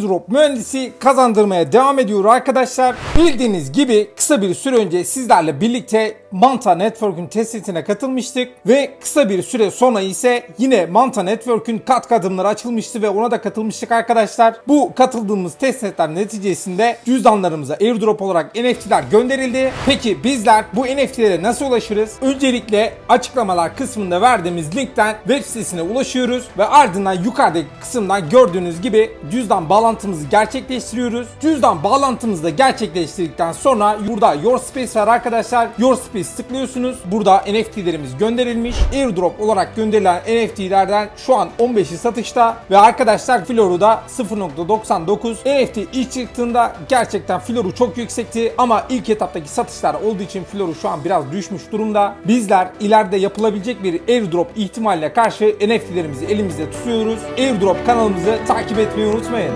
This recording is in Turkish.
airdrop mühendisi kazandırmaya devam ediyor arkadaşlar. Bildiğiniz gibi kısa bir süre önce sizlerle birlikte Manta Network'ün testine katılmıştık ve kısa bir süre sonra ise yine Manta Network'ün kat katımları açılmıştı ve ona da katılmıştık arkadaşlar. Bu katıldığımız testnetler neticesinde cüzdanlarımıza airdrop olarak NFT'ler gönderildi. Peki bizler bu NFT'lere nasıl ulaşırız? Öncelikle açıklamalar kısmında verdiğimiz linkten web sitesine ulaşıyoruz ve ardından yukarıdaki kısımdan gördüğünüz gibi cüzdan bağlantımızı gerçekleştiriyoruz. Cüzdan bağlantımızı da gerçekleştirdikten sonra burada Your Space var arkadaşlar. Your Space tıklıyorsunuz. Burada NFT'lerimiz gönderilmiş. Airdrop olarak gönderilen NFT'lerden şu an 15'i satışta ve arkadaşlar Floru da 0.99 NFT ilk çıktığında gerçekten Floru çok yüksekti ama ilk etaptaki satışlar olduğu için Floru şu an biraz düşmüş durumda. Bizler ileride yapılabilecek bir airdrop ihtimaline karşı NFT'lerimizi elimizde tutuyoruz. Airdrop kanalımızı takip etmeyi unutmayın.